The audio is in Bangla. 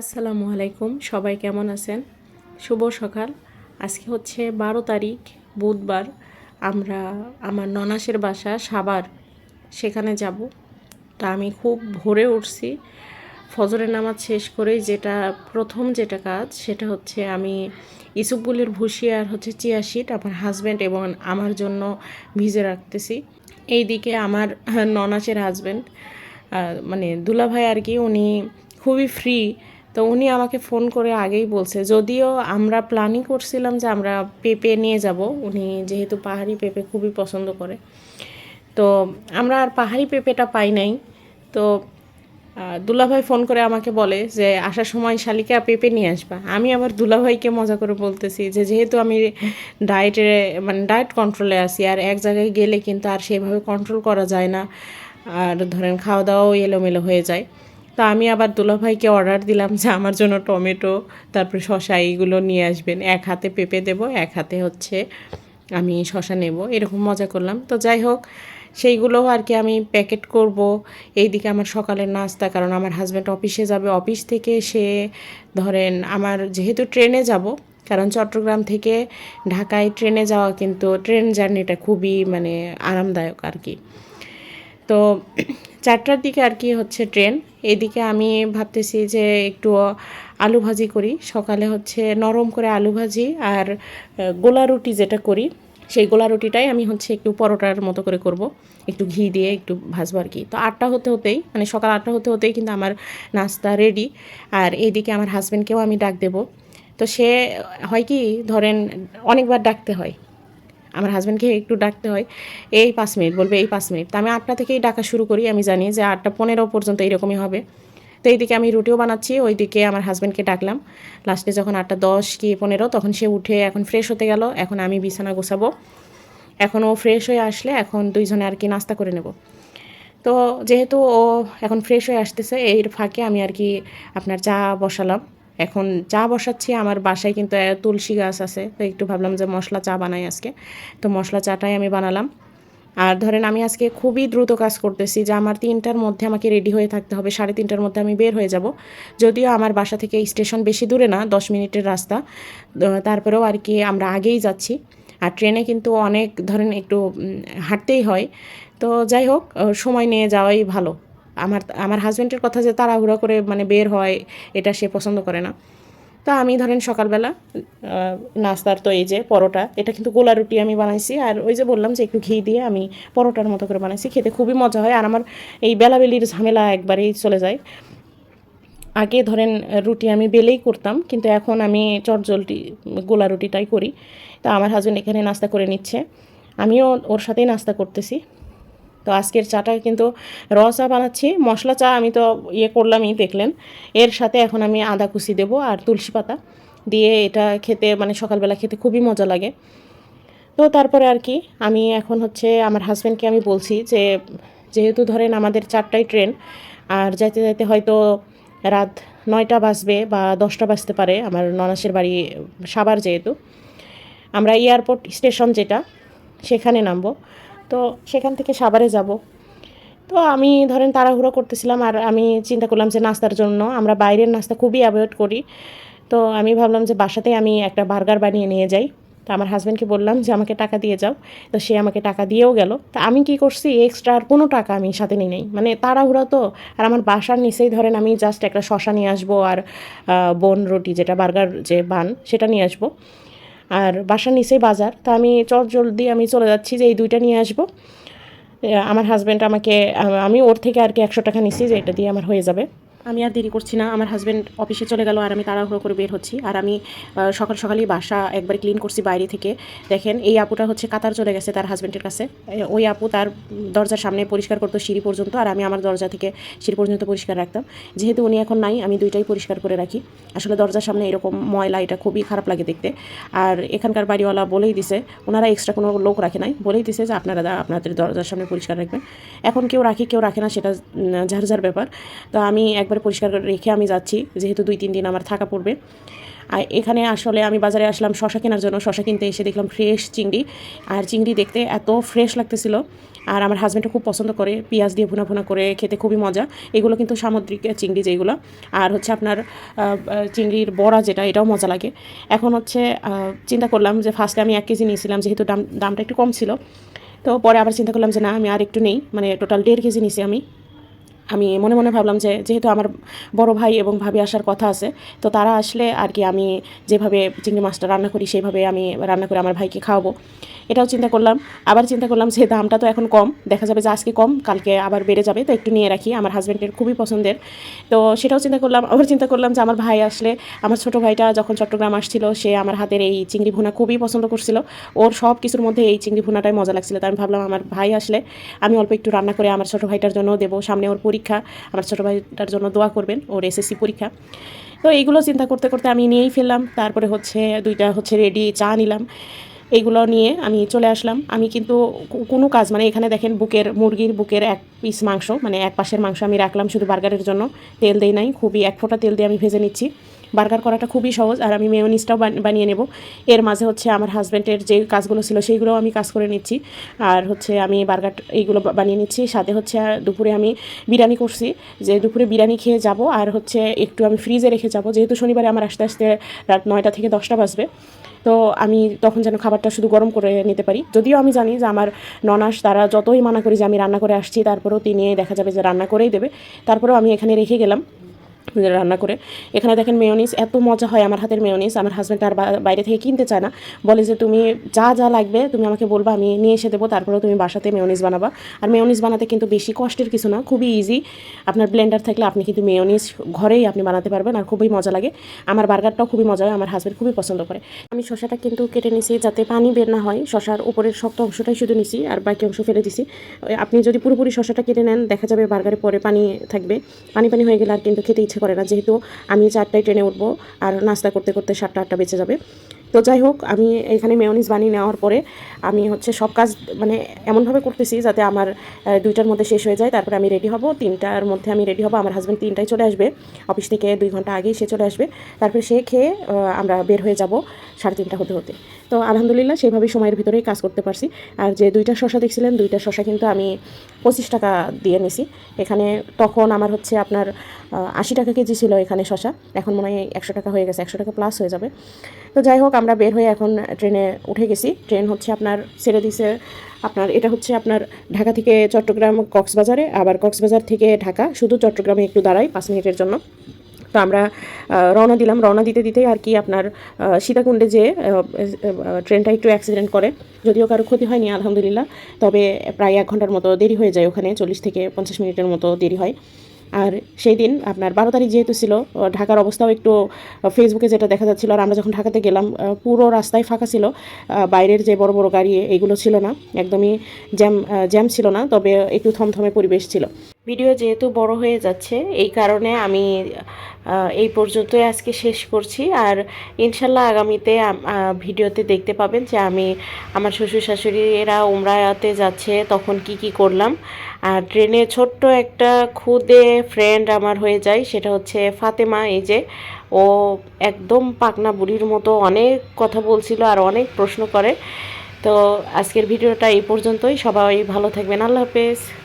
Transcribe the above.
আসসালামু আলাইকুম। সবাই কেমন আছেন? শুভ সকাল। আজকে হচ্ছে বারো তারিখ, বুধবার। আমরা, আমার ননাসের বাসা সাবার সেখানে যাব। তা আমি খুব ভোরে উঠছি। ফজরের নামাজ শেষ করে যেটা, প্রথম যেটা কাজ, সেটা হচ্ছে আমি ইসুপুলের ভুসি আর হচ্ছে চিয়া শিট আমার হাজব্যান্ড এবং আমার জন্য ভিজে রাখতেছি। এইদিকে আমার ননাসের হাজব্যান্ড মানে দুলাভাই আর কি, উনি খুবই ফ্রি তো উনি আমাকে ফোন করে আগেই বলছে, যদিও আমরা প্ল্যানিং করছিলাম যে আমরা পেঁপে নিয়ে যাব, উনি যেহেতু পাহাড়ি পেঁপে খুবই পছন্দ করে। তো আমরা আর পাহাড়ি পেঁপেটা পাই নাই। তো দুলাভাই ফোন করে আমাকে বলে যে, আসার সময় শালিকা পেঁপে নিয়ে আসবা। আমি আবার দুলাভাইকে মজা করে বলতেছি যে, যেহেতু আমি ডায়েটে মানে ডায়েট কন্ট্রোলে আছি, আর এক জায়গায় গেলে কিন্তু আর সেভাবে কন্ট্রোল করা যায় না। আর ধরেন খাওয়া দাওয়াও এলোমেলো হয়ে যায়। তো আমি আবার দুলাভাইকে অর্ডার দিলাম যে আমার জন্য টমেটো, তারপরে শশা এইগুলো নিয়ে আসবেন। এক হাতে পেঁপে দেবো, এক হাতে হচ্ছে আমি শশা নেব। এরকম মজা করলাম। তো যাই হোক সেইগুলোও আর কি আমি প্যাকেট করব। এইদিকে আমার সকালের নাস্তা, কারণ আমার হাজব্যান্ড অফিসে যাবে। অফিস থেকে সে ধরেন আমার যেহেতু ট্রেনে যাব, কারণ চট্টগ্রাম থেকে ঢাকায় ট্রেনে যাওয়া কিন্তু ট্রেন জার্নিটা খুবই মানে আরামদায়ক আর কি। তো চারটার দিকে আর কি হচ্ছে ট্রেন। এদিকে আমি ভাবতেছি যে একটু আলু ভাজি করি। সকালে হচ্ছে নরম করে আলু ভাজি আর গোলা রুটি যেটা করি, সেই গোলা রুটিটাই আমি হচ্ছে একটু পরোটার মতো করে করব। একটু ঘি দিয়ে একটু ভাজবো আর কি। তো আটটা হতে হতেই মানে সকাল আটটা হতে হতেই কিন্তু আমার নাস্তা রেডি আর এইদিকে আমার হাজব্যান্ডকেও আমি ডাক দেবো। তো সে হয় কি, ধরেন অনেকবার ডাকতে হয়। আমার হাজব্যান্ডকে একটু ডাকতে হয়, এই পাঁচ মিনিট, বলবে, এই পাঁচ মিনিট। তো আমি আটটা থেকেই ডাকা শুরু করি, আমি জানি যে আটটা পনেরো পর্যন্ত এইরকমই হবে। তো এইদিকে আমি রুটিও বানাচ্ছি, ওইদিকে আমার হাজব্যান্ডকে ডাকলাম। লাস্টে যখন আটটা দশ কি পনেরো, তখন সে উঠে এখন ফ্রেশ হতে গেল, এখন আমি বিছানা গোছাবো। এখন ও ফ্রেশ হয়ে আসলে এখন দুইজনে আর কি নাস্তা করে নেব। তো যেহেতু ও এখন ফ্রেশ হয়ে আসতেছে, এর ফাঁকে আমি আর কি আপনার চা বসালাম। এখন চা বসাচ্ছি, আমার বাসায় কিন্তু তুলসী গাছ আছে। তো একটু ভাবলাম যে মশলা চা বানাই আজকে। তো মশলা চাটাই আমি বানালাম। আর ধরেন আমি আজকে খুবই দ্রুত কাজ করতেছি যে আমার তিনটার মধ্যে আমাকে রেডি হয়ে থাকতে হবে, সাড়ে তিনটার মধ্যে আমি বের হয়ে যাব। যদিও আমার বাসা থেকে স্টেশন বেশি দূরে না, দশ মিনিটের রাস্তা। তারপরেও আর কি আমরা আগেই যাচ্ছি। আর ট্রেনে কিন্তু অনেক, ধরেন একটু হাঁটতেই হয়। তো যাই হোক সময় নিয়ে যাওয়াই ভালো। আমার আমার হাজব্যান্ডের কথা যে তাড়াহুড়ো করে মানে বের হয়, এটা সে পছন্দ করে না। তা আমি ধরেন সকালবেলা নাস্তার তো এই যে পরোটা, এটা কিন্তু গোলা রুটি আমি বানাইছি। আর ওই যে বললাম যে একটু ঘি দিয়ে আমি পরোটার মতো করে বানাইছি, খেতে খুবই মজা হয়। আর আমার এই বেলাবেলির ঝামেলা একবারেই চলে যায়। আগে ধরেন রুটি আমি বেলেই করতাম, কিন্তু এখন আমি চটজলটি, গোলা রুটিটাই করি। তা আমার হাজব্যান্ড এখানে নাস্তা করে নিচ্ছে। আমিও ওর সাথেই নাস্তা করতেছি। তো আজকের চাটা কিন্তু র চা বানাচ্ছি। মশলা চা আমি তো ইয়ে করলামই, দেখলেন। এর সাথে এখন আমি আদা কুচি দেবো আর তুলসী পাতা। দিয়ে এটা খেতে মানে সকালবেলা খেতে খুবই মজা লাগে। তো তারপরে আর কি, আমি এখন হচ্ছে আমার হাজব্যান্ডকে আমি বলছি যে, যেহেতু ধরেন আমাদের চারটায় ট্রেন আর যাইতে যাইতে হয়তো রাত নয়টা বাজবে বা দশটা বাজতে পারে, আমার ননাসের বাড়ি সাবার যেহেতু। আমরা এয়ারপোর্ট স্টেশন যেটা, সেখানে নামবো। তো সেখান থেকে সাভারে যাব। তো আমি ধরেন তাড়াহুড়ো করতেছিলাম আর আমি চিন্তা করলাম যে নাস্তার জন্য। আমরা বাইরের নাস্তা খুবই অ্যাভয়েড করি। তো আমি ভাবলাম যে বাসাতেই আমি একটা বার্গার বানিয়ে নিয়ে যাই। তো আমার হাজব্যান্ডকে বললাম যে আমাকে টাকা দিয়ে যাও। তো সে আমাকে টাকা দিয়েও গেল। তা আমি কি করছি এক্সট্রা আর কোনো টাকা আমি সাথে নিই নাই। মানে তাড়াহুড়ো তো। আর আমার বাসার নিচেই ধরেন আমি জাস্ট একটা শশা নিয়ে আসব আর বন রুটি যেটা বার্গার যে বান, সেটা নিয়ে আসব। আর বাসার নিচেই বাজার। তা আমি চট জলদি আমি চলে যাচ্ছি যে এই দুইটা নিয়ে আসব। আমার হাজব্যান্ড আমাকে আমি ওর থেকে আর কি একশো টাকা নিছি যে এটা দিয়ে আমার হয়ে যাবে। আমি আর দেরি করছি না, আমার হাজব্যান্ড অফিসে চলে গেল আর আমি তাড়াহুড়ো করে বের হচ্ছি। আর আমি সকাল সকালেই বাসা একবার ক্লিন করছি বাইরে থেকে। দেখেন, এই আপুটা হচ্ছে কাতার চলে গেছে তার হাজব্যান্ডের কাছে। ওই আপু তার দরজার সামনে পরিষ্কার করতো সিঁড়ি পর্যন্ত আর আমি আমার দরজা থেকে সিঁড়ি পর্যন্ত পরিষ্কার রাখতাম। যেহেতু উনি এখন নাই, আমি দুইটাই পরিষ্কার করে রাখি। আসলে দরজার সামনে এরকম ময়লা, এটা খুবই খারাপ লাগে দেখতে। আর এখানকার বাড়িওয়ালা বলেই দিছে, ওনারা এক্সট্রা কোনো লোক রাখে নাই, বলেই দিছে যে আপনারা আপনাদের দরজার সামনে পরিষ্কার রাখবেন। এখন কেউ রাখি, কেউ রাখে না, সেটা যার যার ব্যাপার। তো আমি একবার পরিষ্কার করে রেখে আমি যাচ্ছি, যেহেতু দুই, তিন দিন আমার থাকা পড়বে। আর এখানে আসলে আমি বাজারে আসলাম শশা কেনার জন্য, শশা কিনতে এসে দেখলাম ফ্রেশ চিংড়ি। আর চিংড়ি দেখতে এত ফ্রেশ লাগতেছিল। আর আমার হাজব্যান্ডও খুব পছন্দ করে, পেঁয়াজ দিয়ে ভুনা ভুনা করে খেতে খুবই মজা। এগুলো কিন্তু সামুদ্রিক চিংড়ি যেগুলো। আর হচ্ছে আপনার চিংড়ির বড়া যেটা, এটাও মজা লাগে। এখন হচ্ছে চিন্তা করলাম যে ফার্স্টে আমি এক কেজি নিয়েছিলাম, যেহেতু দাম, দামটা একটু কম ছিল। তো পরে আবার চিন্তা করলাম যে না, আমি আর একটু নেই। মানে টোটাল দেড় কেজি নিছি আমি। আমি মনে মনে ভাবলাম যে যেহেতু আমার বড় ভাই এবং ভাবি আসার কথা আছে, তো তারা আসলে আর কি আমি যেভাবে চিংড়ি মাছটা রান্না করি সেইভাবে আমি রান্না করে আমার ভাইকে খাওয়াবো। এটাও চিন্তা করলাম। আবার চিন্তা করলাম যে দামটা তো এখন কম, দেখা যাবে যে আজকে কম, কালকে আবার বেড়ে যাবে, তো একটু নিয়ে রাখি। আমার হাজব্যান্ডের খুবই পছন্দের। তো সেটাও চিন্তা করলাম, আবার চিন্তা করলাম যে আমার ভাই আসলে, আমার ছোট ভাইটা যখন চট্টগ্রাম আসছিল, সে আমার হাতের এই চিংড়ি ভুনা খুবই পছন্দ করছিল। ওর সব কিছুর মধ্যে এই চিংড়ি ভুনাটাই মজা লাগছিল। তো আমি ভাবলাম আমার ভাই আসলে আমি অল্প একটু রান্না করে আমার ছোট ভাইটার জন্য দেবো। সামনে ওর পরীক্ষা আমার ছোটো ভাইটার জন্য দোয়া করবেন, ওর এসএসসি পরীক্ষা। তো এইগুলো চিন্তা করতে করতে আমি নিয়েই ফেললাম, তারপরে হচ্ছে দুইটা হচ্ছে রেডি চা নিলাম। এইগুলো নিয়ে আমি চলে আসলাম। আমি কিন্তু কোনো কাজ মানে এখানে দেখেন বুকের মুরগির বুকের এক পিস মাংস মানে এক পাশের মাংস আমি রাখলাম শুধু বার্গারের জন্য। তেল দেই নাই, খুবই এক ফোঁটা তেল দিয়ে আমি ভেজে নিচ্ছি। বার্গার করাটা খুবই সহজ, আর আমি মেয়নিজটাও বান- বানিয়ে নেব। এর মাঝে হচ্ছে আমার হাজব্যান্ডের যে কাজগুলো ছিল সেইগুলোও আমি কাজ করে নিচ্ছি। আর হচ্ছে আমি বার্গার এইগুলো বানিয়ে নিচ্ছি। সাথে হচ্ছে দুপুরে আমি বিরিয়ানি করছি, যে দুপুরে বিরিয়ানি খেয়ে যাব, আর হচ্ছে একটু আমি ফ্রিজে রেখে যাব। যেহেতু শনিবারে আমার আসতে আসতে রাত নয়টা থেকে দশটা বাজবে, তো আমি তখন যেন খাবারটা শুধু গরম করে নিতে পারি। যদিও আমি জানি যে আমার ননাস, তারা যতই মানা করি যে আমি রান্না করে আসছি, তারপরেও তিনি দেখা যাবে যে রান্না করেই দেবে। তারপরেও আমি এখানে রেখে গেলাম। রান্না করে। এখানে দেখেন মেয়নিস এত মজা হয় আমার হাতের মেয়নিস আমার হাজব্যান্ড আর বাইরে থেকে কিনতে চায় না। বলে যে, তুমি যা যা লাগবে, তুমি আমাকে বলবা, আমি নিয়ে এসে দেবো, তারপরেও তুমি বাসাতে মেয়নিস বানাবা। আর মেয়নিস বানাতে কিন্তু বেশি কষ্টের কিছু না, খুবই ইজি আপনার ব্লেন্ডার থাকলে আপনি কিন্তু মেয়নিস ঘরেই আপনি বানাতে পারবেন আর খুবই মজা লাগে। আমার বার্গারটাও খুবই মজা হয়, আমার হাজব্যান্ড খুবই পছন্দ করে। আমি শশাটা কিন্তু কেটে নিছি যাতে পানি বের না হয়। শশার উপরের শক্ত অংশটাই শুধু নিছি আর বাকি অংশ ফেলে দিছি। আপনি যদি পুরোপুরি শশাটা কেটে নেন, দেখা যাবে বার্গারে পরে পানি থাকবে। পানি পানি হয়ে গেলে আর কিন্তু খেতে ইচ্ছে করে না। যেহেতু আমি চারটায় ট্রেনে উঠবো আর নাস্তা করতে করতে সাতটা, আটটা বেঁচে যাবে। তো যাই হোক, আমি এখানে মেয়নিজ বানিয়ে নেওয়ার পরে আমি হচ্ছে সব কাজ মানে এমনভাবে করতেছি যাতে আমার দুইটার মধ্যে শেষ হয়ে যায়। তারপরে আমি রেডি হব। তিনটার মধ্যে আমি রেডি হব। আমার হাজব্যান্ড তিনটায় চলে আসবে। অফিস থেকে দুই ঘণ্টা আগেই সে চলে আসবে। তারপরে সে খেয়ে আমরা বের হয়ে যাব সাড়ে তিনটা হতে হতে। তো আলহামদুলিল্লাহ সেভাবেই সময়ের ভিতরেই কাজ করতে পারছি। আর যে দুইটা শশা দেখছিলেন, দুইটা শশা কিন্তু আমি পঁচিশ টাকা দিয়ে নিছি এখানে তখন আমার হচ্ছে আপনার আশি টাকা কেজি ছিল এখানে শশা এখন মনে হয় একশো টাকা হয়ে গেছে। একশো টাকা প্লাস হয়ে যাবে। তো যাই হোক আমরা বের হয়ে এখন ট্রেনে উঠে গেছি। ট্রেন হচ্ছে আপনার ছেড়ে দিছে আপনার, এটা হচ্ছে আপনার ঢাকা থেকে চট্টগ্রাম কক্সবাজারে, আবার কক্সবাজার থেকে ঢাকা, শুধু চট্টগ্রামে একটু দাঁড়াই পাঁচ মিনিটের জন্য। তো আমরা রওনা দিলাম। রওনা দিতে দিতেই আর কি আপনার সীতাকুণ্ডে যে ট্রেনটা একটু অ্যাক্সিডেন্ট করে, যদিও কারও ক্ষতি হয়নি, আলহামদুলিল্লাহ। তবে প্রায় এক ঘণ্টার মতো দেরি হয়ে যায় ওখানে, চল্লিশ থেকে পঞ্চাশ মিনিটের মতো দেরি হয়। আর সেই দিন আপনার বারো তারিখ যেহেতু ছিল ঢাকার অবস্থাও একটু ফেসবুকে যেটা দেখা যাচ্ছিল আর আমরা যখন ঢাকাতে গেলাম পুরো রাস্তায় ফাঁকা ছিল। বাইরের যে বড় বড় গাড়ি, এগুলো ছিল না। একদমই জ্যাম জ্যাম ছিল না, তবে একটু থমথমে পরিবেশ ছিল। ভিডিও যেহেতু বড় হয়ে যাচ্ছে, এই কারণে আমি এই পর্যন্তই আজকে শেষ করছি। আর ইনশাল্লাহ আগামীতে ভিডিওতে দেখতে পাবেন যে আমি আমার শ্বশুর শাশুড়িরা উমরাতে যাচ্ছে, তখন কি কি করলাম। আর ট্রেনে ছোট্ট একটা খুদে ফ্রেন্ড আমার হয়ে যায়, সেটা হচ্ছে ফাতেমা। এই যে ও একদম পাকনা বুড়ির মতো অনেক কথা বলছিল আর অনেক প্রশ্ন করে। তো আজকের ভিডিওটা এই পর্যন্তই। সবাই ভালো থাকবেন। আল্লাহ হাফেজ।